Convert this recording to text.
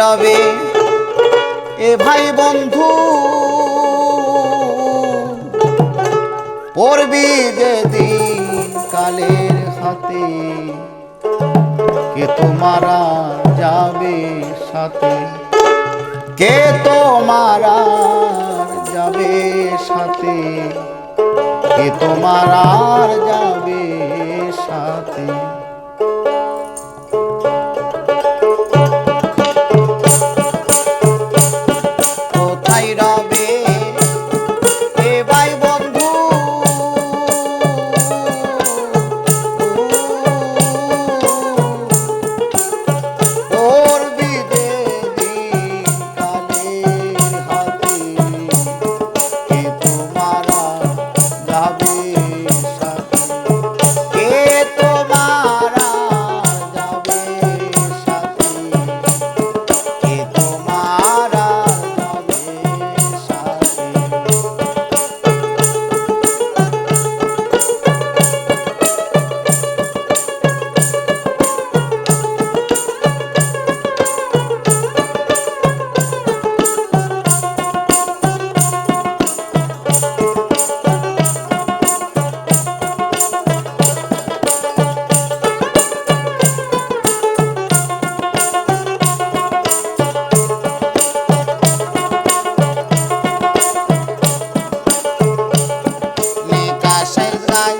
রবে এ ভাই বন্ধু, পড়বি যেদিন কালের হাতে, কে তোমারা যাবে সাথে? কে তোমারা যাবে সাথে? কে তোমারা যাবে সাথে? bye.